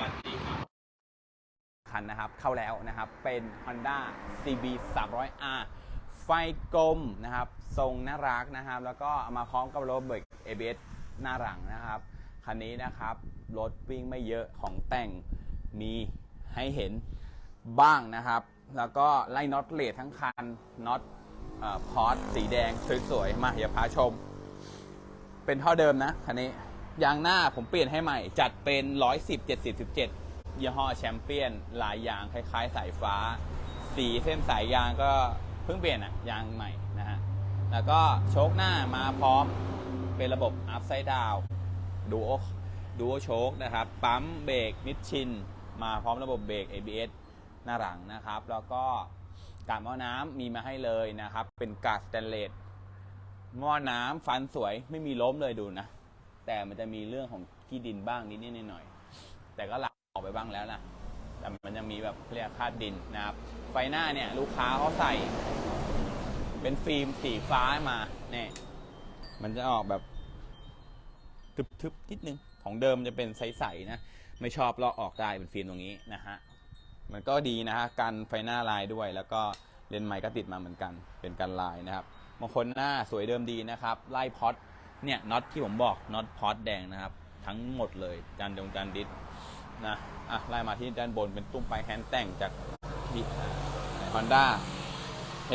วัสดีครับคันนะครับเข้าแล้วนะครับเป็น Honda CB 300R ไฟกลมนะครับ ทรงน่ารักนะครับ แล้วก็เอามาพร้อมกับรถเบรก ABS หน้าหลังนะครับ คันนี้นะครับรถวิ่งไม่เยอะของแต่งมีให้เห็นบ้างนะครับ แล้วก็ไล่น็อตเลททั้งคันน็อตพอร์ตสีแดงสวยๆ มาอย่าพาชม เป็นท่าเดิมนะคันนี้ ยางหน้าผมเปลี่ยนให้ใหม่ จัดเป็น 110 70 17 ยี่ห้อแชมเปี้ยนลายยางคล้ายๆ สายฟ้า สีเส้นสายยางก็เพิ่งเปลี่ยนอะยางใหม่นะฮะ แล้วก็โชคหน้ามาพร้อมเป็นระบบ upside down ดูโอดูโอโชคนะครับ ปั๊มเบรกมิดชิน มาพร้อมระบบเบรก ABS หน้าหลังนะครับ แล้วก็กาดหม้อน้ำมีมาให้เลยนะครับ เป็นกาดสแตนเลสหม้อน้ำฟันสวยไม่มีล้มเลยดูนะ แต่มันจะมีเรื่องของขี้ดินบ้างนิดนิดหน่อยๆแต่ก็ล้างออกไปบ้างแล้วนะแต่มันจะมีแบบเรียกคราดดินนะครับ ไฟหน้าเนี่ยลูกค้าเขาใส่ เป็นฟิล์มสีฟ้ามาเนี่ยมันจะออกแบบทึบๆนิดนึงของเดิมจะเป็นใสๆนะไม่ชอบลอกออกได้เป็นฟิล์มตรงนี้นะฮะมันก็ดีนะฮะกันไฟหน้าลายด้วย แล้วก็เลนส์ไมค์ก็ติดมาเหมือนกันเป็นกันลายนะครับบางคนหน้าสวยเดิมดีนะครับ ไล่พอต เนี่ยน็อตที่ผมบอกน็อตพอตแดงนะครับ ทั้งหมดเลยจานดงจานดิสนะอะไล่มาที่ด้านบนเป็นตุ้มไฟแฮนด์แต่งจากฮอนด้า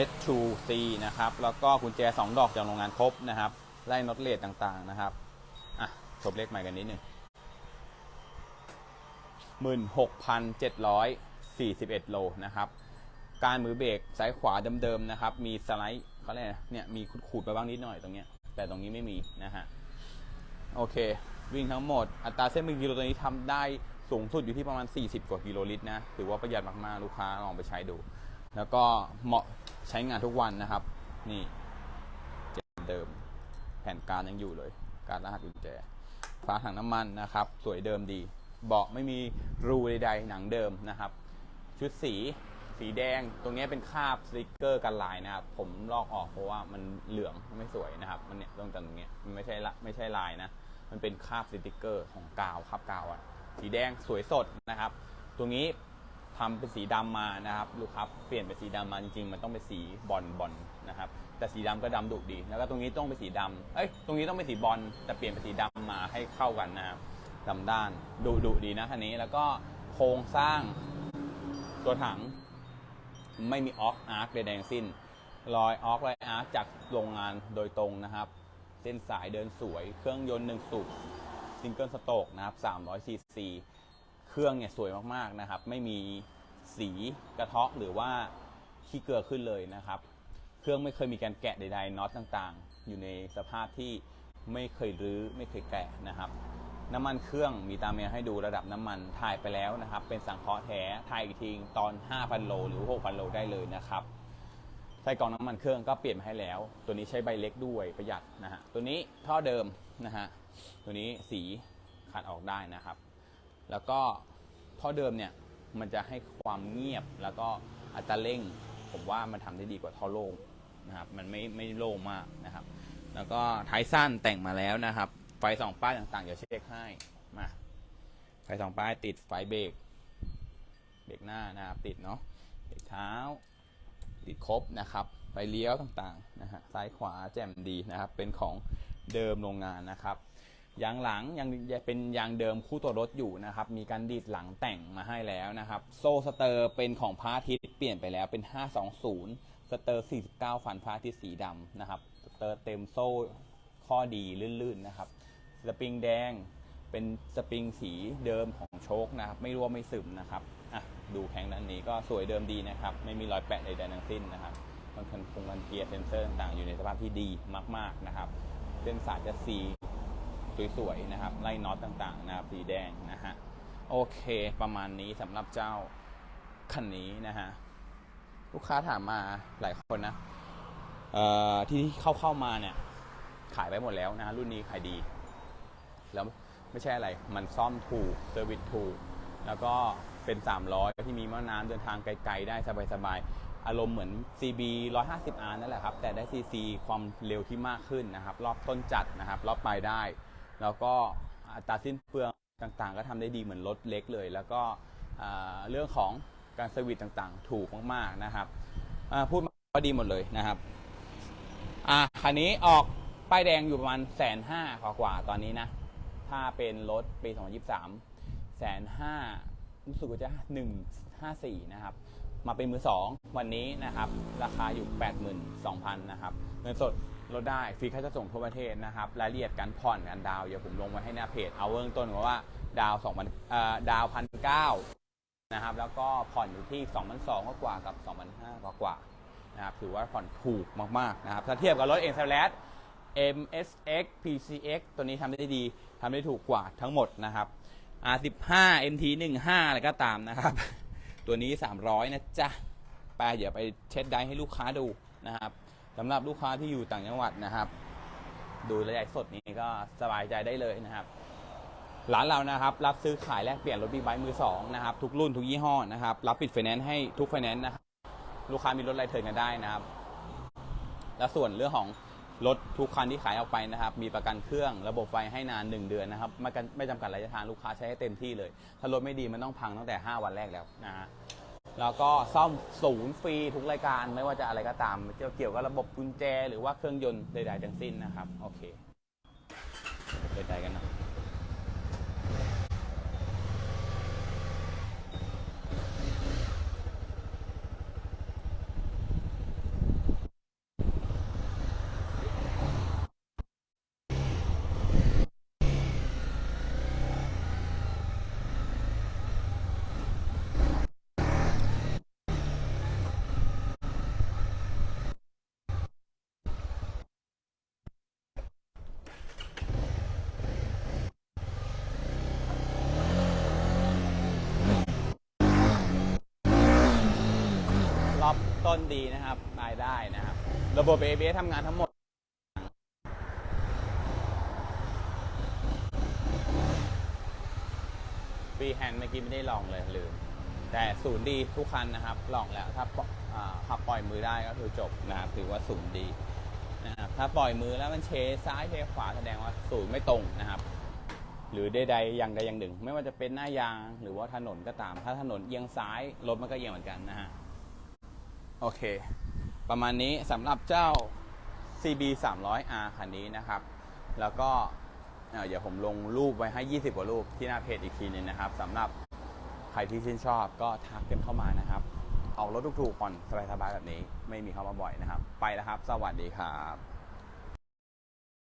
H2C นะครับ แล้วก็กุญแจ 2 ดอกจากโรงงานครบนะครับ ไล่น็อตเลทต่างๆนะครับ อะชมเลขใหม่กันนิดหนึ่ง16,741 โลนะครับ การมือเบรกซ้ายขวาเดิมๆนะครับ มีสไลด์เขาเรียกเนี่ย มีขูดๆไปบ้างนิดหน่อยตรงเนี้ย แต่ตรงนี้ไม่มีนะฮะโอเค วิ่งทั้งหมด อัตราเส้นหนึ่งกิโลตัวนี้ทำได้สูงสุดอยู่ที่ประมาณ 40 กว่ากิโลลิตรนะถือว่าประหยัดมากๆ ลูกค้าลองไปใช้ดู แล้วก็เหมาะใช้งานทุกวันนะครับ นี่เดิมแผ่นการยังอยู่เลย การรหัสกุญแจฝาถังน้ำมันนะครับ สวยเดิมดี เบาะไม่มีรูใดๆหนังเดิมนะครับ ชุดสี สีแดงตรงนี้เป็นคาบสติกเกอร์กันลายนะครับ ผมลอกออกเพราะว่ามันเหลืองไม่สวยนะครับ มันเนี่ยตรงตรงเนี้ยมันไม่ใช่ละไม่ใช่ลายนะ มันเป็นคาบสติกเกอร์ของกาวคาบกาวอะสีแดงสวยสดนะครับ ตรงนี้ทำเป็นสีดำมานะครับลูกค้าเปลี่ยนเป็นสีดำมาจริงๆ มันต้องเป็นสีบอลบอลนะครับ แต่สีดำก็ดำดุดี แล้วก็ตรงนี้ต้องเป็นสีดำเอ้ยตรงนี้ต้องเป็นสีบอลแต่เปลี่ยนเป็นสีดำมาให้เข้ากันนะครับดำด้านดุดุดีนะคันนี้แล้วก็โครงสร้างตัวถัง ไม่มีออกอาร์คใดๆทั้งสิ้น รอยออกรอยอาร์คจากโรงงานโดยตรงนะครับ เส้นสายเดินสวย เครื่องยนต์หนึ่งสูบซิงเกิลสโตกนะครับ300ซีซีเครื่องเนี่ยสวยมากๆนะครับ ไม่มีสีกระเทาะหรือว่าขี้เกลือขึ้นเลยนะครับ เครื่องไม่เคยมีการแกะใดๆน็อตต่างๆ อยู่ในสภาพที่ไม่เคยรื้อไม่เคยแกะนะครับ น้ำมันเครื่องมีตามเมลให้ดูระดับน้ำมันถ่ายไปแล้วนะครับ เป็นสังเคราะห์แท้ถ่ายอีกทีตอน 5,000 โลหรือ 6,000 โลได้เลยนะครับใส่กล่องน้ำมันเครื่องก็เปลี่ยนมาให้แล้ว ตัวนี้ใช้ใบเล็กด้วยประหยัดนะฮะตัวนี้ท่อเดิมนะฮะตัวนี้สีขัดออกได้นะครับ แล้วก็ท่อเดิมเนี่ยมันจะให้ความเงียบแล้วก็อัตราเร่ง ผมว่ามันทำได้ดีกว่าท่อโล่งนะครับมันไม่ไม่โล่งมากนะครับ แล้วก็ท้ายสั้นแต่งมาแล้วนะครับ ไฟสองป้ายต่างๆ เดี๋ยวเช็คให้ มา ไฟสองป้ายติดไฟเบรก เบรกหน้านะครับติดเนาะ เบรกเท้า ติดครบนะครับ ไฟเลี้ยวต่างๆนะฮะ ซ้ายขวาแจ่มดีนะครับ เป็นของเดิมโรงงานนะครับยางหลังยังเป็นยางเดิมคู่ตัวรถอยู่นะครับ มีการดีดหลังแต่งมาให้แล้วนะครับ โซ่สเตอร์เป็นของพาร์ทิตเปลี่ยนไปแล้วเป็น 520 สเตอร์ 49 ฟันพาร์ทิตสีดำนะครับ สเตอร์เต็มโซ่ ข้อดีลื่นๆนะครับ สปริงแดงเป็นสปริงสีเดิมของโชคนะครับ ไม่รั่วไม่ซึมนะครับอะดูแข็งด้านนี้ก็สวยเดิมดีนะครับ ไม่มีรอยแปะใดๆทั้งสิ้นนะครับมันคันคงกันเกียร์เซนเซอร์ต่างๆอยู่ในสภาพที่ดีมากๆนะครับเส้นสายจะสีสวยๆนะครับ ไล่น็อตต่างๆนะครับสีแดงนะฮะโอเคประมาณนี้สำหรับเจ้าคันนี้นะฮะลูกค้าถามมาหลายคนนะเอ่อที่เข้าเข้ามาเนี่ย ขายไปหมดแล้วนะรุ่นนี้ขายดี แล้วไม่ใช่อะไรมันซ่อมถูกเซอร์วิสถูก แล้วก็เป็น 300 ที่มีม้อน้ำเดินทางไกลๆได้สบายๆ อารมณ์เหมือน CB 150R นั่นแหละครับ แต่ได้ CC ความเร็วที่มากขึ้นนะครับ รอบต้นจัดนะครับ รอบปลายได้ แล้วก็อัตราสิ้นเปลืองต่างๆ ก็ทำได้ดีเหมือนรถเล็กเลย แล้วก็เรื่องของการเซอร์วิสต่างๆ ถูกมากๆนะครับพูดมาก็ดีหมดเลยนะครับอะคันนี้ออก ป้ายแดงอยู่ประมาณแสนห้ากว่าๆตอนนี้นะ ถ้าเป็นรถปี 2023แสนห้ารู้สึกว่าจะ154 นะครับ มาเป็นมือสองวันนี้นะครับ ราคาอยู่ 82,000 นะครับ เงินสดลดได้ฟรีค่าจะส่งทั่วประเทศนะครับรายละเอียดการผ่อนการดาวเดี๋ยวผมลงไว้ให้หน้าเพจเอาเบื้องต้นว่า ดาว2,000เอ่อดาวพันเก้านะครับ แล้วก็ผ่อนอยู่ที่2,200กว่ากับ2,500กว่าๆนะครับถือว่าผ่อนถูกมากๆนะครับถ้าเทียบกับรถ n อ l MSX PCX ตัวนี้ทำได้ดีทำได้ถูกกว่าทั้งหมดนะครับ R15 MT 15 อะไรก็ตามนะครับ ตัวนี้ 300 นะจ๊ะไปเดี๋ยวไปเช็ดได้ให้ลูกค้าดูนะครับสำหรับลูกค้าที่อยู่ต่างจังหวัดนะครับ ดูระยะสดนี้ก็สบายใจได้เลยนะครับร้านเรานะครับ รับซื้อขายแลกเปลี่ยนรถบิ๊กไบค์มือสองนะครับ ทุกรุ่นทุกยี่ห้อนะครับ รับปิดไฟแนนซ์ให้ทุกไฟแนนซ์นะครับ ลูกค้ามีรถอะไรเทิร์นกันได้นะครับ และส่วนเรื่องของ รถทุกคันที่ขายออกไปนะครับ มีประกันเครื่องระบบไฟให้นาน 1 เดือนนะครับ ไม่กันไม่จำกัดระยะทางลูกค้าใช้ให้เต็มที่เลย ถ้ารถไม่ดีมันต้องพังตั้งแต่ 5 วันแรกแล้วนะฮะแล้วก็ซ่อมศูนย์ฟรีทุกรายการไม่ว่าจะอะไรก็ตามเกี่ยวกับระบบกุญแจ หรือว่าเครื่องยนต์ใดๆทั้งสิ้นนะครับ โอเคไปไดใจกันนะ รอบ ต้นดีนะครับรายได้นะครับ ระบบ ABS ทำงานทั้งหมด ฟรีแฮนด์เมื่อกี้ไม่ได้ลองเลยลืม แต่ศูนย์ดีทุกคันนะครับ ลองแล้วถ้าขับปล่อยมือได้ก็คือจบนะครับถือว่าศูนย์ดีนะครับถ้าปล่อยมือแล้วมันเชซ้ายเชขวาแสดงว่าศูนย์ไม่ตรงนะครับ หรือใดๆอย่างใดอย่างหนึ่ง ไม่ว่าจะเป็นหน้ายางหรือว่าถนนก็ตาม ถ้าถนนเอียงซ้ายรถมันก็เอียงเหมือนกันนะฮะ โอเค ประมาณนี้สำหรับเจ้า CB 300R คันนี้นะครับ แล้วก็เดี๋ยวผมลงรูปไว้ให้ 20 กว่ารูปที่หน้าเพจอีกทีหนึงนะครับสำหรับใครที่ชื่นชอบก็ทักกันเข้ามานะครับออกรถถูกๆก่อนสบายๆแบบนี้ ไม่มีเข้ามาบ่อยนะครับ ไปแล้วครับ สวัสดีครับ